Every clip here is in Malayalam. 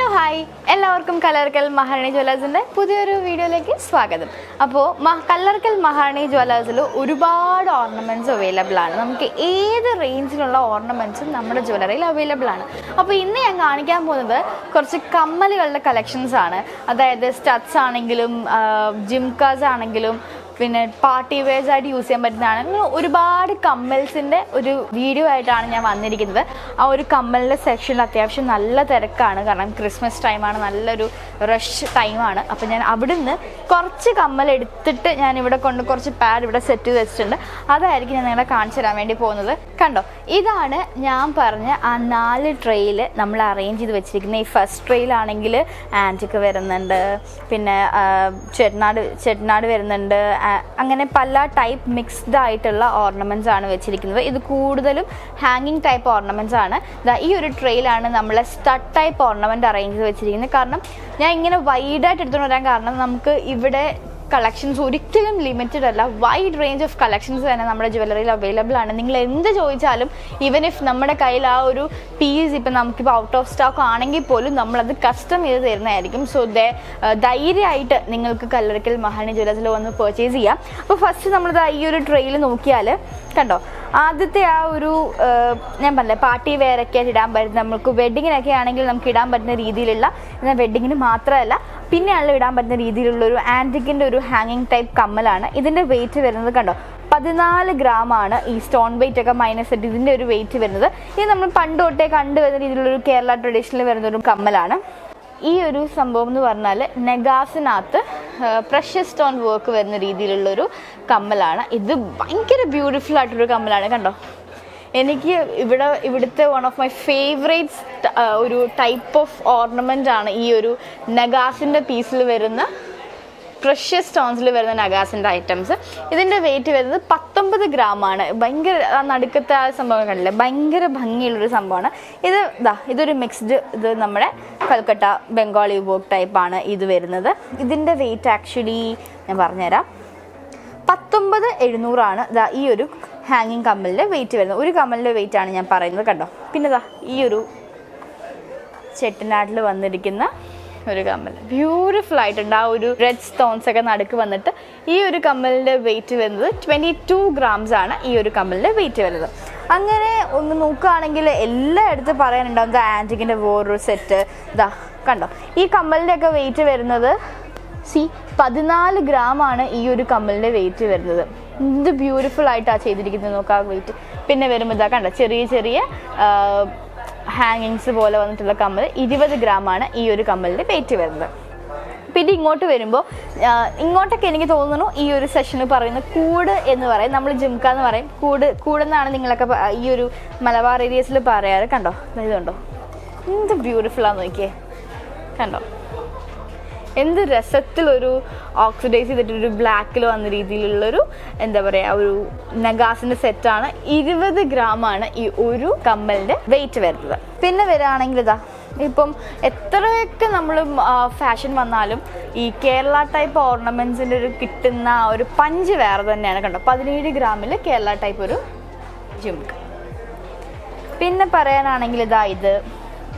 Hello hi. എല്ലാവർക്കും കലർക്കൽ മഹാറാണി ജ്വല്ലേഴ്സിന്റെ പുതിയൊരു വീഡിയോയിലേക്ക് സ്വാഗതം. അപ്പോൾ കല്ലർക്കൽ മഹാറാണി ജ്വല്ലേഴ്സിൽ ഒരുപാട് ഓർണമെന്റ്സ് അവൈലബിൾ ആണ്. നമുക്ക് ഏത് റേഞ്ചിലുള്ള ഓർണമെന്റ്സും നമ്മുടെ ജ്വല്ലറിയിൽ അവൈലബിൾ ആണ്. അപ്പോൾ ഇന്ന് ഞാൻ കാണിക്കാൻ പോകുന്നത് കുറച്ച് കമ്മലുകളുടെ കളക്ഷൻസ് ആണ്. അതായത് സ്റ്റഡ്സ് ആണെങ്കിലും ജിംകാസ് ആണെങ്കിലും പിന്നെ പാർട്ടി വെയർസ് ആയിട്ട് യൂസ് ചെയ്യാൻ പറ്റുന്നതാണ്. അങ്ങനെ ഒരുപാട് കമ്മൽസിന്റെ ഒരു വീഡിയോ ആയിട്ടാണ് ഞാൻ വന്നിരിക്കുന്നത്. ആ ഒരു കമ്മലിന്റെ സെക്ഷനിൽ അത്യാവശ്യം നല്ല തിരക്കാണ്. കാരണം ക്രിസ്മസ് ടൈമാണ് നല്ലൊരു റഷ് ടൈമാണ് അപ്പോൾ ഞാൻ അവിടുന്ന് കുറച്ച് കമ്മൽ എടുത്തിട്ട് ഞാൻ ഇവിടെ കൊണ്ട് കുറച്ച് പാഡ് ഇവിടെ സെറ്റ് ചെയ്ത് വെച്ചിട്ടുണ്ട്. അതായിരിക്കും ഞാൻ നിങ്ങളെ കാണിച്ചു തരാൻ വേണ്ടി പോകുന്നത്. കണ്ടോ? ഇതാണ് ഞാൻ പറഞ്ഞ ആ നാല് ട്രെയിൽ നമ്മൾ അറേഞ്ച് ചെയ്ത് വെച്ചിരിക്കുന്നത്. ഈ ഫസ്റ്റ് ട്രെയിലാണെങ്കിൽ ആന്റിക്ക് വരുന്നുണ്ട്. പിന്നെ ചെട്ടനാട് ചെട്ടനാട് വരുന്നുണ്ട്. അങ്ങനെ പല ടൈപ്പ് മിക്സ്ഡ് ആയിട്ടുള്ള ഓർണമെന്റ്സ് ആണ് വെച്ചിരിക്കുന്നത്. ഇത് കൂടുതലും ഹാങ്ങിങ് ടൈപ്പ് ഓർണമെന്റ്സ് ആണ്. ഈ ഒരു ട്രെയിലാണ് നമ്മളെ സ്റ്റഡ് ടൈപ്പ് ഓർണമെന്റ് അറേഞ്ച് വെച്ചിരിക്കുന്നത്. കാരണം ഞാൻ ഇങ്ങനെ വൈഡായിട്ട് എടുത്തുകൊണ്ട് വരാൻ കാരണം നമുക്ക് ഇവിടെ കളക്ഷൻസ് ഒരിക്കലും ലിമിറ്റഡ് അല്ല. വൈഡ് റേഞ്ച് ഓഫ് കളക്ഷൻസ് തന്നെ നമ്മുടെ ജ്വല്ലറിയിൽ അവൈലബിൾ ആണ്. നിങ്ങൾ എന്ത് ചോദിച്ചാലും ഈവൻ ഇഫ് നമ്മുടെ കയ്യിൽ ആ ഒരു പീസ് ഇപ്പം നമുക്കിപ്പോൾ ഔട്ട് ഓഫ് സ്റ്റോക്ക് ആണെങ്കിൽ പോലും നമ്മളത് കസ്റ്റം ചെയ്ത് തരുന്നതായിരിക്കും. സോ ദേ ധൈര്യമായിട്ട് നിങ്ങൾക്ക് കല്ലറക്കൽ മഹാണി ജ്വല്ലേഴ്സിൽ വന്ന് പർച്ചേസ് ചെയ്യാം. അപ്പോൾ ഫസ്റ്റ് നമ്മളത് ഈ ഒരു ട്രെയിൽ നോക്കിയാൽ കണ്ടോ? ആദ്യത്തെ ആ ഒരു ഞാൻ പറഞ്ഞില്ലേ പാർട്ടി വെയറൊക്കെ ആയിട്ട് ഇടാൻ പറ്റുന്ന നമുക്ക് വെഡിങ്ങിനൊക്കെ ആണെങ്കിൽ നമുക്ക് ഇടാൻ പറ്റുന്ന രീതിയിലുള്ള എന്നാൽ വെഡിങ്ങിന് മാത്രമല്ല പിന്നെയാണല്ലോ ഇടാൻ പറ്റുന്ന രീതിയിലുള്ള ഒരു ആന്റിക്കിന്റെ ഒരു ഹാങ്ങിങ് ടൈപ്പ് കമ്മലാണ്. ഇതിന്റെ വെയിറ്റ് വരുന്നത് കണ്ടോ? പതിനാല് ഗ്രാമാണ് ഈ സ്റ്റോൺ വെയിറ്റ് ഒക്കെ മൈനസ് ആയിട്ട് ഇതിന്റെ ഒരു വെയിറ്റ് വരുന്നത്. ഇത് നമ്മൾ പണ്ട് തൊട്ടേ കണ്ടുവരുന്ന രീതിയിലുള്ള ഒരു കേരള ട്രഡീഷണലിൽ വരുന്ന ഒരു കമ്മലാണ്. ഈ ഒരു സംഭവം എന്ന് പറഞ്ഞാൽ നെഗാസിനകത്ത് പ്രഷ്യസ് സ്റ്റോൺ വർക്ക് വരുന്ന രീതിയിലുള്ളൊരു കമ്മലാണ്. ഇത് ഭയങ്കര ബ്യൂട്ടിഫുൾ ആയിട്ടൊരു കമ്മലാണ് കണ്ടോ? എനിക്ക് ഇവിടെ ഇവിടുത്തെ വൺ ഓഫ് മൈ ഫേവറേറ്റ്സ് ഒരു ടൈപ്പ് ഓഫ് ഓർണമെന്റ് ആണ് ഈ ഒരു നഗാസിന്റെ പീസിൽ വരുന്ന പ്രഷ്യസ് സ്റ്റോൺസിൽ വരുന്ന നഗാസിന്റെ ഐറ്റംസ് ഇതിന്റെ വെയിറ്റ് വരുന്നത് പത്തൊമ്പത് ഗ്രാമാണ് ഭയങ്കര നടുക്കത്തെ ആ സംഭവം കണ്ടില്ലേ? ഭയങ്കര ഭംഗിയുള്ളൊരു സംഭവമാണ്. ഇത് ഇതാ ഇതൊരു മിക്സ്ഡ് ഇത് നമ്മുടെ കൽക്കട്ട ബംഗാളി വർക്ക് ടൈപ്പാണ് ഇത് വരുന്നത്. ഇതിന്റെ വെയിറ്റ് ആക്ച്വലി ഞാൻ പറഞ്ഞുതരാം. പത്തൊമ്പത് എഴുന്നൂറാണ് ഇതാ ഈ ഒരു ഹാങ്ങിങ് കമ്മലിന്റെ വെയിറ്റ് വരുന്നത്. ഒരു കമ്മലിന്റെ വെയിറ്റ് ആണ് ഞാൻ പറയുന്നത് കണ്ടോ? പിന്നെ ഇതാ ഈ ഒരു ചെട്ടിനാട്ടിൽ വന്നിരിക്കുന്ന ഒരു കമ്മൽ. ബ്യൂട്ടിഫുൾ ആയിട്ടുണ്ട്. ആ ഒരു റെഡ് സ്റ്റോൺസ് ഒക്കെ നടുക്ക് വന്നിട്ട് ഈ ഒരു കമ്മലിന്റെ വെയിറ്റ് വരുന്നത് ട്വന്റി ടു ഗ്രാംസ് ആണ് ഈ ഒരു കമ്മലിന്റെ വെയിറ്റ് വരുന്നത്. അങ്ങനെ ഒന്ന് നോക്കുകയാണെങ്കിൽ എല്ലായിടത്തും പറയാനുണ്ടാവും ദ ആന്റിക്കിന്റെ വേറൊരു സെറ്റ് ഇതാ കണ്ടോ? ഈ കമ്മലിന്റെ ഒക്കെ വെയിറ്റ് വരുന്നത് സി പതിനാല് ഗ്രാം ആണ് ഈ ഒരു കമ്മലിന്റെ വെയിറ്റ് വരുന്നത്. എന്ത് ബ്യൂട്ടിഫുൾ ആയിട്ടാണ് ചെയ്തിരിക്കുന്നത്. നോക്കാം വെയിറ്റ് പിന്നെ വരുമ്പോൾ ഇതാ കണ്ടോ? ചെറിയ ചെറിയ ഹാങ്ങിങ്സ് പോലെ വന്നിട്ടുള്ള കമ്മൽ ഇരുപത് ഗ്രാമാണ് ഈ ഒരു കമ്മലിന്റെ വെയിറ്റ് വരുന്നത്. പിന്നെ ഇങ്ങോട്ട് വരുമ്പോൾ ഇങ്ങോട്ടൊക്കെ എനിക്ക് തോന്നുന്നു ഈ ഒരു സെഷനിൽ പറയുന്ന കൂട് എന്ന് പറയും. നമ്മൾ ജിംക എന്ന് പറയും. കൂട് കൂടെന്നാണ് നിങ്ങളൊക്കെ ഈ ഒരു മലബാർ ഏരിയസിൽ പറയാറ്. കണ്ടോ? ഇതുണ്ടോ? എന്ത് ബ്യൂട്ടിഫുള്ളാന്ന് നോക്കിയേ. കണ്ടോ? എന്ത് രസത്തിലൊരു ഓക്സിഡൈസ് ചെയ്തിട്ടൊരു ബ്ലാക്കിൽ വന്ന രീതിയിലുള്ളൊരു എന്താ പറയുക ഒരു നഗാസിന്റെ സെറ്റാണ് ഇരുപത് ഗ്രാമാണ് ഈ ഒരു കമ്മലിന്റെ വെയിറ്റ് വരുന്നത്. പിന്നെ വരികയാണെങ്കിൽ ഇതാ ഇപ്പം എത്രയൊക്കെ നമ്മൾ ഫാഷൻ വന്നാലും ഈ കേരള ടൈപ്പ് ഓർണമെന്റ്സിന്റെ ഒരു കിട്ടുന്ന ഒരു പഞ്ച് വേറെ തന്നെയാണ് കണ്ടോ. പതിനേഴ് ഗ്രാമിൽ കേരള ടൈപ്പ് ഒരു ജുംക്ക് പിന്നെ പറയാനാണെങ്കിൽ ഇതാ ഇത്.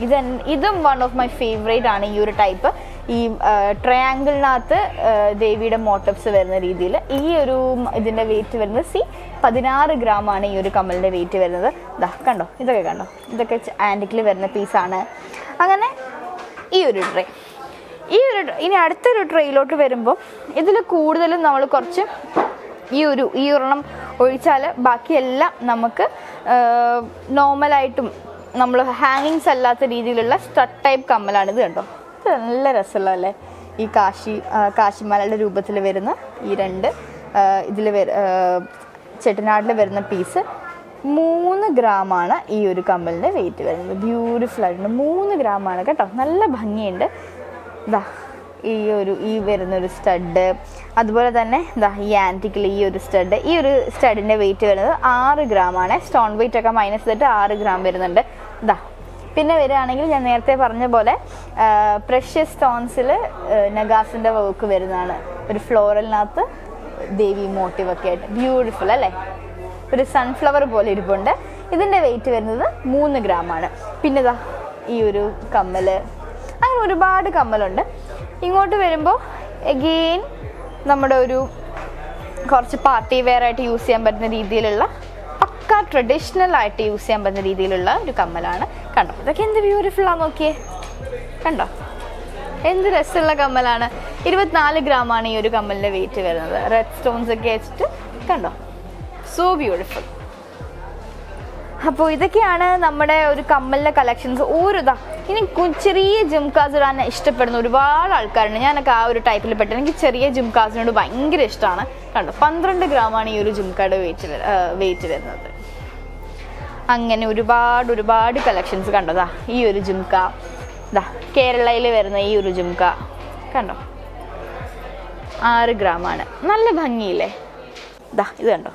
ഇത് ഇതും വൺ ഓഫ് മൈ ഫേവറേറ്റ് ആണ് ഈ ഒരു ടൈപ്പ് ഈ ട്രയാങ്കിളിനകത്ത് ദേവിയുടെ മോട്ടപ്സ് വരുന്ന രീതിയിൽ ഈ ഒരു ഇതിന്റെ വെയിറ്റ് വരുന്നത് സി പതിനാറ് ഗ്രാം ആണ് ഈ ഒരു കമ്മലിന്റെ വെയിറ്റ് വരുന്നത്. ഇതാ കണ്ടോ? ഇതൊക്കെ കണ്ടോ? ഇതൊക്കെ ആന്റിക്കിൽ വരുന്ന പീസാണ് അങ്ങനെ ഈ ഒരു ട്രേ ഈ ഒരു ഇനി അടുത്തൊരു ട്രെയിലോട്ട് വരുമ്പോൾ ഇതിൽ കൂടുതലും നമ്മൾ കുറച്ച് ഈ ഒരു ഈ ഒരെണ്ണം ഒഴിച്ചാൽ ബാക്കിയെല്ലാം നമുക്ക് നോർമലായിട്ടും നമ്മൾ ഹാങ്ങിങ്സ് അല്ലാത്ത രീതിയിലുള്ള സ്റ്റഡ് ടൈപ്പ് കമ്മലാണ് ഇത് കണ്ടോ? ഇത് നല്ല രസമുള്ള അല്ലേ ഈ കാശി കാശിമാലയുടെ രൂപത്തിൽ വരുന്ന ഈ രണ്ട് ഇതിൽ വര ചെട്ടിനാട്ടിൽ വരുന്ന പീസ് മൂന്ന് ഗ്രാമാണ് ഈ ഒരു കമ്മലിന്റെ വെയിറ്റ് വരുന്നത്. ബ്യൂട്ടിഫുൾ ആയിട്ടുണ്ട്. മൂന്ന് ഗ്രാമാണ് കേട്ടോ. നല്ല ഭംഗിയുണ്ട്. ഇതാ ഈ ഒരു ഈ വരുന്നൊരു സ്റ്റഡ് അതുപോലെ തന്നെ ഇതാ ഈ ആന്റിക്കിൽ ഈ ഒരു സ്റ്റഡ് ഈ ഒരു സ്റ്റഡിന്റെ വെയിറ്റ് വരുന്നത് ആറ് ഗ്രാമാണ്. സ്റ്റോൺ വെയിറ്റ് ഒക്കെ മൈനസ് ചെയ്തിട്ട് ആറ് ഗ്രാം വരുന്നുണ്ട്. ഇതാ പിന്നെ വരികയാണെങ്കിൽ ഞാൻ നേരത്തെ പറഞ്ഞ പോലെ പ്രഷ്യസ് സ്റ്റോൺസിൽ നഗാസിന്റെ വർക്ക് വരുന്നതാണ്. ഒരു ഫ്ലോറലിനകത്ത് ദേവി മോട്ടീവ് ഒക്കെ ആയിട്ട്. ബ്യൂട്ടിഫുൾ അല്ലേ? ഒരു സൺഫ്ലവർ പോലെ ഇരിപ്പുണ്ട്. ഇതിന്റെ വെയിറ്റ് വരുന്നത് മൂന്ന് ഗ്രാമാണ് പിന്നെ ഇതാ ഈ ഒരു കമ്മൽ അങ്ങനെ ഒരുപാട് കമ്മലുണ്ട്. ഇങ്ങോട്ട് വരുമ്പോൾ എഗെയിൻ നമ്മുടെ ഒരു കുറച്ച് പാർട്ടി വെയർ ആയിട്ട് യൂസ് ചെയ്യാൻ പറ്റുന്ന രീതിയിലുള്ള പക്ക ട്രഡീഷണൽ ആയിട്ട് യൂസ് ചെയ്യാൻ പറ്റുന്ന രീതിയിലുള്ള ഒരു കമ്മലാണ്. കണ്ടോ? ഇതൊക്കെ എന്ത് ബ്യൂട്ടിഫുൾ ആണ് നോക്കിയേ. കണ്ടോ? എന്ത് രസമുള്ള കമ്മലാണ്. ഇരുപത്തിനാല് ആണ് ഈ ഒരു കമ്മലിന്റെ വെയിറ്റ് വരുന്നത്. റെഡ് സ്റ്റോൺസ് ഒക്കെ വെച്ചിട്ട് കണ്ടോ? സോ ബ്യൂട്ടിഫുൾ അപ്പോൾ ഇതൊക്കെയാണ് നമ്മുടെ ഒരു കമ്മലിന്റെ കളക്ഷൻസ് ഓരോതാ ഇനി ചെറിയ ജിംകാസ് ഇടാൻ ഇഷ്ടപ്പെടുന്ന ഒരുപാട് ആൾക്കാരുണ്ട്. ഞാനൊക്കെ ആ ഒരു ടൈപ്പിൽ പെട്ടത്. എനിക്ക് ചെറിയ ജിംകാസിനോട് ഭയങ്കര ഇഷ്ടമാണ്. കണ്ടോ? പന്ത്രണ്ട് ഗ്രാമാണ് ഈ ഒരു ജിംകായുടെ വെയിറ്റ് വെയിറ്റ് വരുന്നത്. അങ്ങനെ ഒരുപാട് ഒരുപാട് കളക്ഷൻസ് കണ്ടതാ. ഈ ഒരു ജുംക്ക ഇതാ കേരളയിൽ വരുന്ന ഈ ഒരു ജുംക്ക കണ്ടോ? ആറ് ഗ്രാമാണ്. നല്ല ഭംഗിയില്ലേ? ഇതാ ഇത് കണ്ടോ?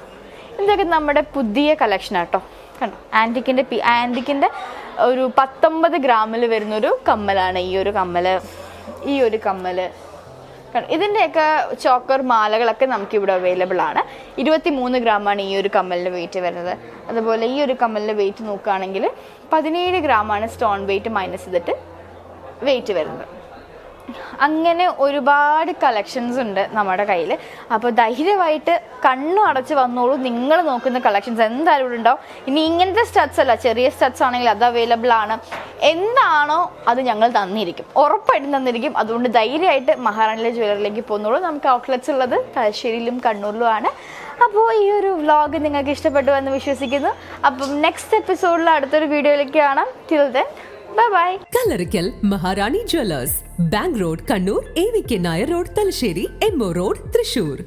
ഇതൊക്കെ നമ്മുടെ പുതിയ കളക്ഷൻ ആട്ടോ. കണ്ടോ? ആന്റിക്കിന്റെ പി ആന്റിക്കിന്റെ ഒരു പത്തൊമ്പത് ഗ്രാമിൽ വരുന്നൊരു കമ്മലാണ് ഈ ഒരു കമ്മൽ ഈ ഒരു കണ്ടോ ഇതിന്റെയൊക്കെ ചോക്കർ മാലകളൊക്കെ നമുക്കിവിടെ അവൈലബിൾ ആണ്. ഇരുപത്തി മൂന്ന് ഗ്രാമാണ് ഈ ഒരു കമ്മലിന്റെ വെയിറ്റ് വരുന്നത്. അതുപോലെ ഈ ഒരു കമ്മലിന്റെ വെയിറ്റ് നോക്കുകയാണെങ്കിൽ പതിനേഴ് ഗ്രാമാണ് സ്റ്റോൺ വെയിറ്റ് മൈനസ് ചെയ്തിട്ട് വെയിറ്റ് വരുന്നത്. അങ്ങനെ ഒരുപാട് കളക്ഷൻസ് ഉണ്ട് നമ്മുടെ കയ്യിൽ അപ്പോൾ ധൈര്യമായിട്ട് കണ്ണു അടച്ച് വന്നോളൂ. നിങ്ങൾ നോക്കുന്ന കളക്ഷൻസ് എന്തായാലും ഇവിടെ ഉണ്ടാവും. ഇനി ഇങ്ങനത്തെ സ്റ്റഡ്സ് അല്ല ചെറിയ സ്റ്റഡ്സ് ആണെങ്കിൽ അത് അവൈലബിൾ ആണ്. എന്താണോ അത് ഞങ്ങൾ തന്നിരിക്കും. ഉറപ്പായിട്ടും തന്നിരിക്കും. അതുകൊണ്ട് ധൈര്യമായിട്ട് മഹാറാണിയിലെ ജ്വല്ലറിലേക്ക് പോകുന്നുള്ളൂ നമുക്ക് ഔട്ട്ലെറ്റ്സ് ഉള്ളത് തലശ്ശേരിയിലും കണ്ണൂരിലും ആണ്. അപ്പോൾ ഈ ഒരു വ്ളോഗ് നിങ്ങൾക്ക് ഇഷ്ടപ്പെട്ടു എന്ന് വിശ്വസിക്കുന്നു. അപ്പം നെക്സ്റ്റ് എപ്പിസോഡിൽ അടുത്തൊരു വീഡിയോയിലേക്ക് കാണാം. Till then bye bye Kallarikkal Maharani jewellers. Bank road Kannur A V K Nair road Thalassery M O road Thrissur.